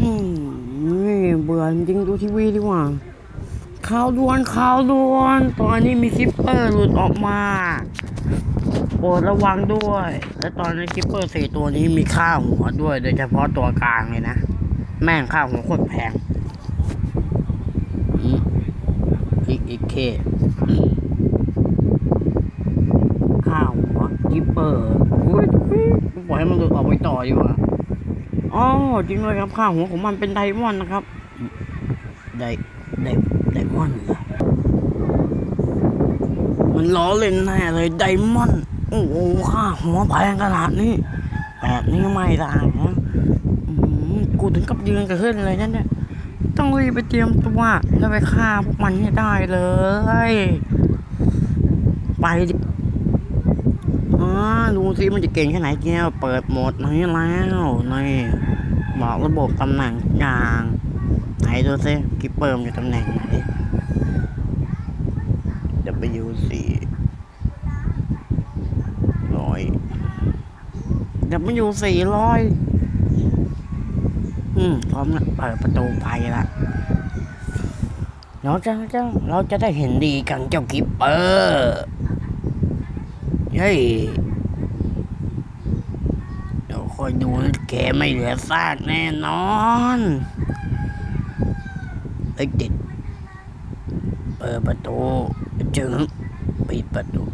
อืมเบื่อจริงดูทีวีดีกว่าข่าวด่วนข่าวด่วน ตอนนี้มีคลิปเปอร์หลุดออกมาโปรดระวังด้วย และตอนนี้คลิปเปอร์สี่ตัวนี้มีค่าหัวด้วย โดยเฉพาะตัวกลางเลยนะ แม่งค่าหัวโคตรแพงอืมอีกอีกเคอืมค่าหัวคลิปเปอร์อุ้ยปล่อยให้มันหลุดออกไปต่อดีกว่า อ๋อจริงเลยครับค่าหัวของมันเป็นไดมอนด์นะครับ ไดไดไดมอนด์มันล้อเล่นแน่เลยไดมอนด์โอ้โหค่าหัวแพงขนาดนี้แบบนี้ไม่ได้นะกูถึงกับยืนกระเฮือนเลยนั่นเนี่ยต้องรีบไปเตรียมตัวแล้วไปฆ่าพวกมันให้ได้เลย ไปดิ ดูสิมันจะเก่งแค่ไหนแก้ว เปิดโหมดนี้แล้วนี่บอกระบบตำแหน่งกอย่าง ไหนดูสิกิปเปิมอยู่ตำแหน่งไหน W4 ร้อย W4 ร้อยอืมพร้อมละเปิดประตูไปละเราจะจะเราจะได้เห็นดีกันเจ้ากิปเปอร์ เฮ้ยเดี๋ยวคอยดูนะแกไม่เหลือซากแน่นอนไอ้ติดเปิดประตูจึงปิดประตู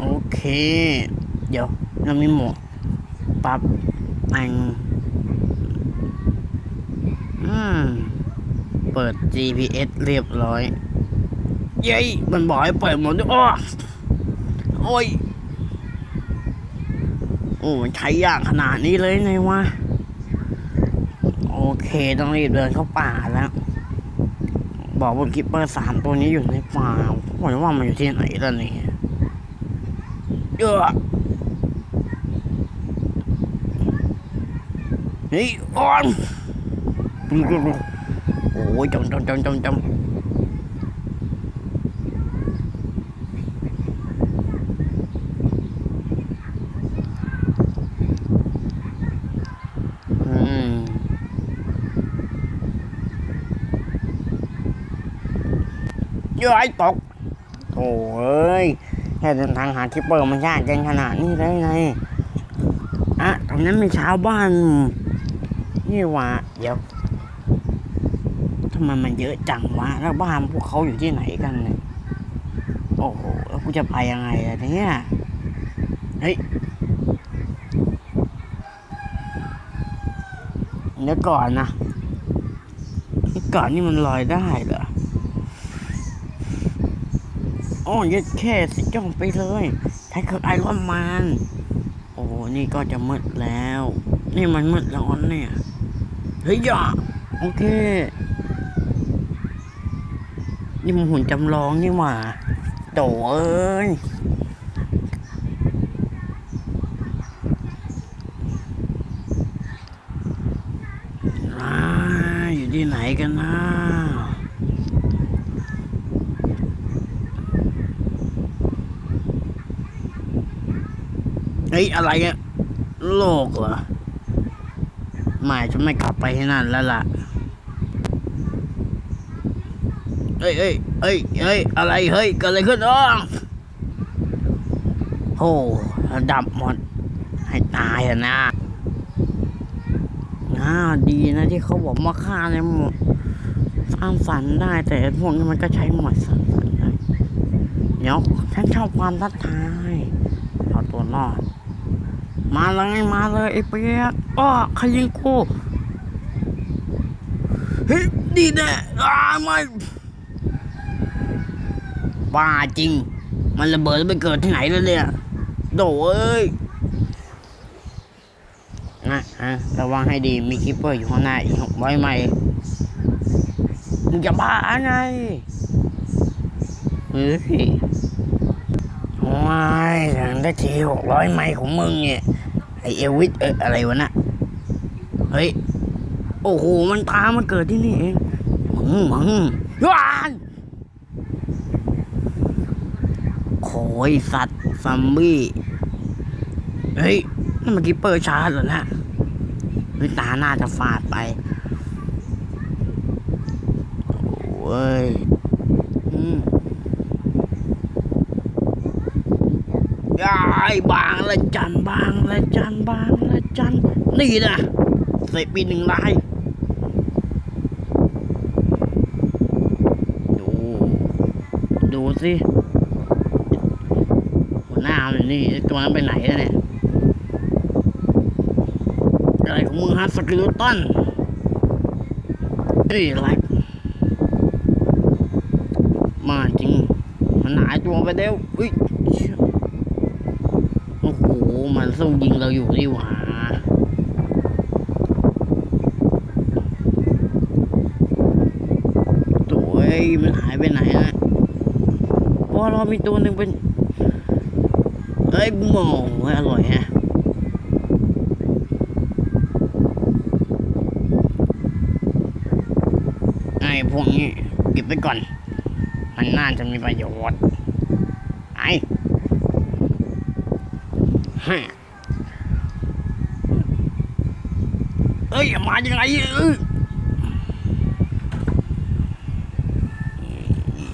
โอ เคเดี๋ยวเรามีหมวกปรับแต่งอืม เปิด GPS เรียบร้อย เย้ยมันบอกให้เปิดหมดด้วยอ้อโอ้ย โอ้มันใช้ยากขนาดนี้เลยไงวะ โอเคต้องรีบเดินเข้าป่าแล้ว บอกว่ากิปเปอร์สามตัวนี้อยู่ในป่าผมว่ามันอยู่ที่ไหนแล้วเนี่ย เยอะนี่อ่อนโอ้ยจมจ แค่เดินทางหาคิปเปอร์มันยากเกินขนาดนี้เลยไงอะตรงนั้นมีชาวบ้าน นี่ว่าเดี๋ยวทำไมมันเยอะจังวะ แล้วบ้านพวกเขาอยู่ที่ไหนกันเนี่ยโอ้โหแล้วกูจะไปยังไงอะเนี่ยเฮ้ยเดี๋ยวก่อนนะนี่ก่อนนี่มันลอยได้เหรอ โอ้ยดแค่สิจ้องไปเลยใช้เครื่อไอรอนแมนโอ้นี่ก็จะมืดแล้ว นี่มันมืดร้อนเนี่ย เฮ้ยย่าโอเค นี่มันหุ่นจำลองนี่หว่าโตเอ้ยอ่าอยู่ที่ไหนกันนะเฮ้ยอะไรอะโลกเหรอไม่ฉันไม่กลับไปที่นั่นแล้วล่ะเอ้ยเอ้ยเอ้ยเอ้ยอะไรเฮ้ยเกิดอะไรขึ้นอ๋อโอ้ระดับหมด ให้ตายอะนะน่าดีนะที่เขาบอกว่าฆ่าเนี่ยหมดสร้างสรรค์ได้ แต่พวกนี้มันก็ใช้หมดสร้างสรรค์ได้ เดี๋ยวฉันชอบความท้าทายเอาตัวรอด มาเลยมาเลยไอ้เปียกอ้อใครยิงกูเฮ้ยดีแน่อ้าไม่บ้าจริง มันระเบิดแล้วไปเกิดที่ไหนแล้วเนี่ยโดเอ้ยนะฮะระวังให้ดีมีคิปเปอร์อยู่ข้างหน้าอีกหกร้อยไมล์มึงจะบ้าไงเฮ้ย โอ้ยถึงได้ทีหกร้อยไมล์ของมึงเนี่ย ไอเอวิสเอออะไรวะน่ะฮ้ย โอ้โห มันตามมาเกิดที่นี่เองมึงมึงวายโขยสัตว์ซัมบี้ เฮ้ยนั่นเมื่อกี้เปิดชาร์จเหรอนะหรือตาน่าจะฟาดไป โอ้ยอืม ยายบางละจันบางละจันบางละจันนี่นะใส่ปีหนึ่งลายดู ดูสิหัวหน้ามันนี่ตัวนั้นไปไหนแล้วเนี่ยอะไรของมึงฮะสกิลตันเฮ้ยอะไรมาจริงมันหายตัวไปเร็วอุ้ย้มันสู้ยิงเราอยู่นี่หว่าตัวเอ้มันหายไปไหนนะพราะเรามีตัวหนึ่งเป็นเอ้ยหมองอร่อยฮะไอ้พวกนี้เก็บไว้ก่อน มันน่าจะมีประโยชน์ไอ้ ฮะเอ้ย มายังไงเอ้ย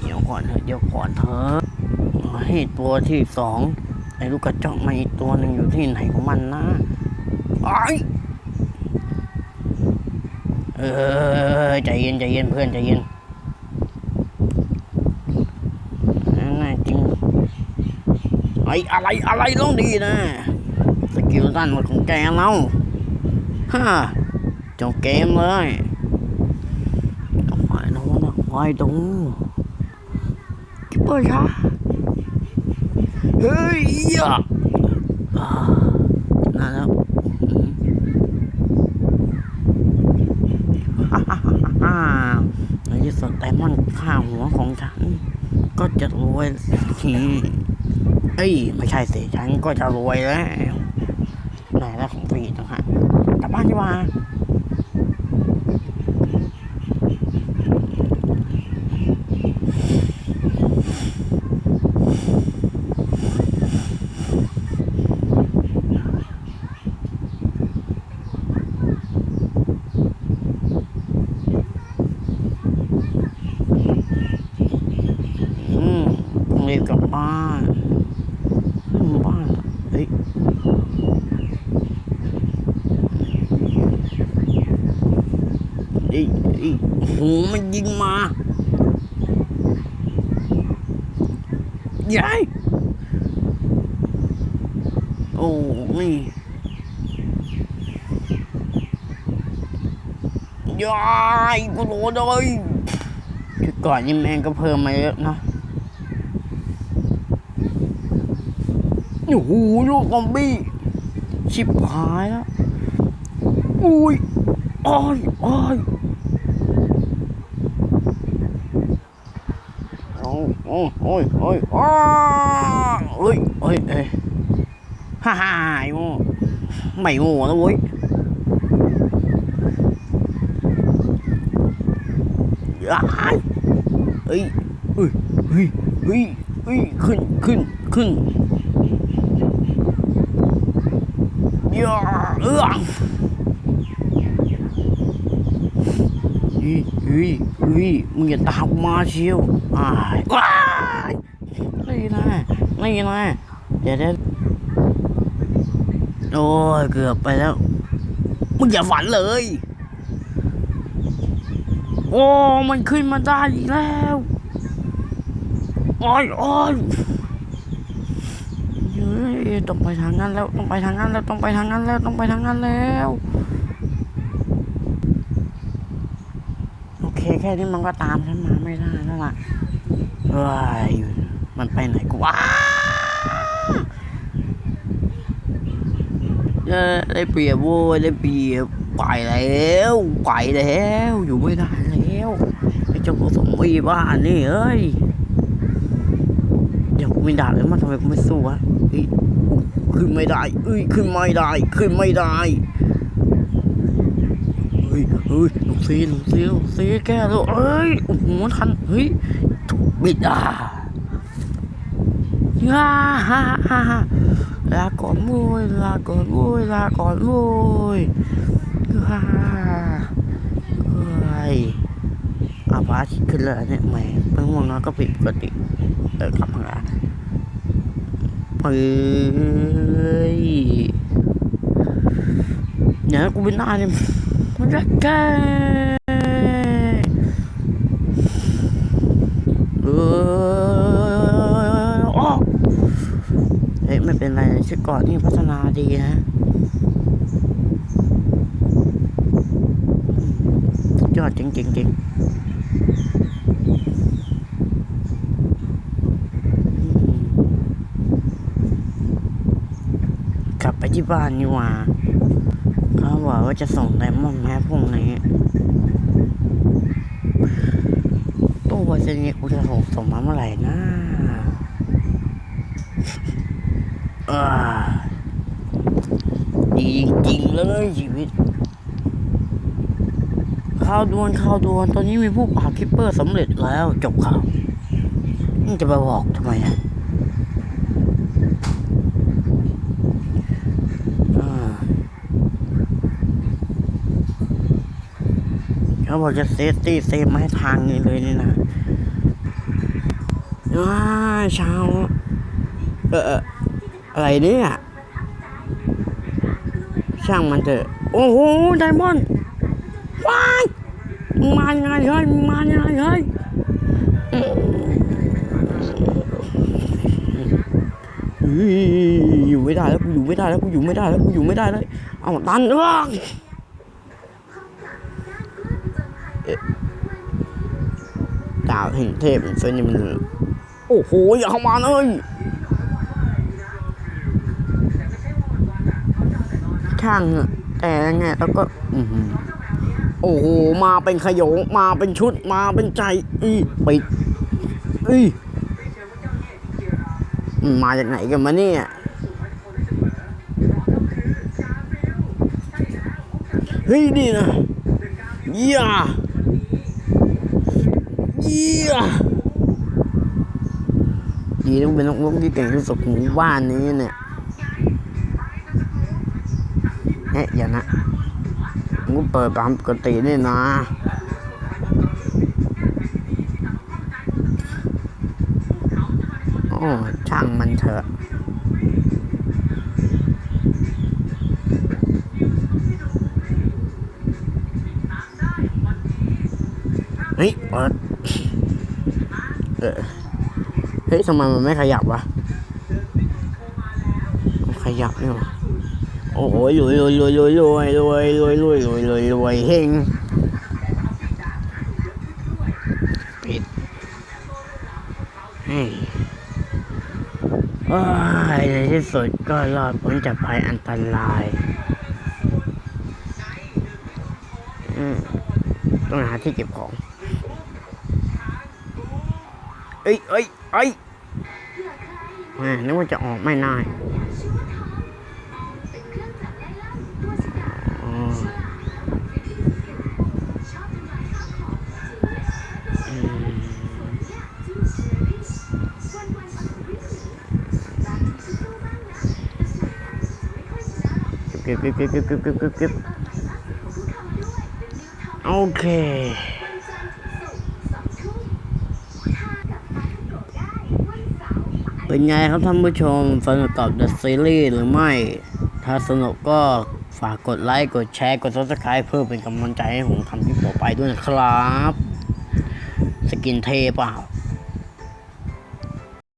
เดี๋ยวก่อนเถอะเดี๋ยวก่อนเถอะให้ตัวที่สองไอ้ลูกกระจอกมาอีกตัวหนึ่งอยู่ที่ไหนของมันนะไอ้เออใจเย็นใจเย็นเพื่อนใจเย็น ง่ายจริงไอ้อะไรอะไรต้องดีนะ สกิลสั้นหมดของแกเราฮ่าจบเกมเลยควายน้นนะควายตรงคิปเปอร์ชาเฮ้ยอะอ่านั่นแล้วฮ่าฮ่าฮ่าฮ่าในที่สุดไดมอนด์ฆ่าหัวของฉัน ก็จะรวยทีเอ้ยไม่ใช่สิฉันก็จะรวยแล้วไหนแล้วของฟรีต่างหากกลับบ้านดีกว่าอืมต้องรี บกลับบ้านอืมบ้านเหรอเฮ้ยอีอีโอ้โหมันยิงมาใหญ่โอ้นี่ยายกูโดนเลยคือก่อนนี่แมงก็เพิ่มมาเยอะเนะ โอ้โหลูกซอมบี้ชิบหายแล้วอุ้ยอ้อยอ้อยโอ้โอ้โอ้ยโอ้ยอ้าวเอ้ยเอ้ยเอ้ยฮ่าฮ่าไอ้โง่ไม่โง่แล้วเว้ยย้ายเอ้ยเอ้ยเฮ้ยเฮ้ยเฮ้ยขึ้นขึ้นขึ้นย่า เอื้อเฮ้ยเฮ้ยเฮ้ยมึงอย่าตามกูมาเชียวอ้ายว้ายนี่นะนี่นะเดี๋ยวเดี๋ยวโอ้ยเกือบไปแล้ว มึงอย่าฝันเลย โอ้ มันขึ้นมาได้อีกแล้ว อ้ยอ้ยเฮ้ย ต้องไปทางนั้นแล้วต้องไปทางนั้นแล้วต้องไปทางนั้นแล้วต้องไปทางนั้นแล้วโอเคแค่นี้มันก็ตามฉันมาไม่ได้แล้วล่ะเฮ้ยมันไปไหนกูว้าเออได้เปรียบโว้ยได้เปรียบไปแล้วไปแล้ว อยู่ไม่ได้แล้วไอ้เจ้าพวกสมบีบ้านนี่เอ้ยเดี๋ยวกูไม่ด่าเลยมันทำไมกูไม่สู้วะ เฮ้ยขึ้นไม่ได้เอ้ยขึ้นไม่ได้ ขึ้นไม่ได้ฮ้ยเฮ้ยลูกซีลูกซีลูกซีแก้แล้วเอ้ยโอ้โหทันเฮ้ยถูกบิดอะฮ่าฮ่าฮ่าฮ่าลาก่อนโว้ยลาก่อนโว้ยลาก่อนโว้ยฮ่าเฮ้ยอาพาทิขึ้นแล้วเนี่ยแหมเพิ่งง่วงนอนก็ผิดปกติเออขับมา เฮ้ยเนี่ยกูเป็นหน้าเนี่ยมันจะแก่เออโอ้เฮ้ยไม่เป็นไรชุดเก่อนนี่พัฒนาดีนะยอดจริงจริงจริงอืมกลับไป ที่บ้านนี่หว่าเขาบอกว่าจะส่งไดมอนด์แม้พรุ่งนี้ตู้ไปรษณีกูจะส่งส่งมาเมื่อไหร่นะดีจริงๆเลยชีวิตข่าวด่วนข่าวด่วนตอนนี้มีผู้ปราคิปเปอร์สำเร็จแล้วจบข่าวนี่จะไปบอกทำไมอะอ่า เขาบอกจะเซฟตี้เซฟมาให้ทางนี้เลยนี่นะว้าเช้าเออเอออะไรเนี่ยช่างมันเถอะโอ้โหไดมอนด์ว้ายมายังไงเฮ้ยมายังไงเฮ้ยอยู่ไม่ได้แล้วกูอยู่ไม่ได้แล้วกูอยู่ไม่ได้แล้วกูอยู่ไม่ได้แล้วเอาตันเอ้ย ดาวแห่งเทพเฟนิมันโอ้โห อย่าเข้ามาเลยช่างแต่ไงแล้วก็อโอ้โห มาเป็นขยงมาเป็นชุดมาเป็นใจ อีปิดอีมาจากไหนกันมาเนี่ยเฮ้ยนี่นะเยี่ยเยี่ย ดีต้องเป็นนกนกที่เก่งที่สุดของหมู่บ้านนี้เนี่ยเอ๊ะอย่านะมึงก็เปิดตามปกตินี่นะโอ้ช่างมันเถอะ ฮ้ยเปิดเออเฮ้ยทำไมมันไม่ขยับวะขยับเนี่ยวะโอ้โหรวยรวยรวยรวยรวยรวยรวยรวยรวยรวยรวยเฮงปิดเฮ้ยโอ้ยในที่สุดก็รอดพ้นจากภัยอันตรายอืมต้องหาที่เก็บของ เอ้ยเอ้ยเอ้ยแหมนึกว่าจะออกไม่ได้เก็บเก็บเก็บเก็บเก็บเก็บเก็บโอเค เป็นไงครับท่านผู้ชมสนุกกับ The Series หรือไม่ ถ้าสนุกก็ฝากกดไลค์ กดแชร์ กด Subscribe เพื่อเป็นกำลังใจให้ผมทำคลิปต่อไปด้วยนะครับ สกินเทเปล่า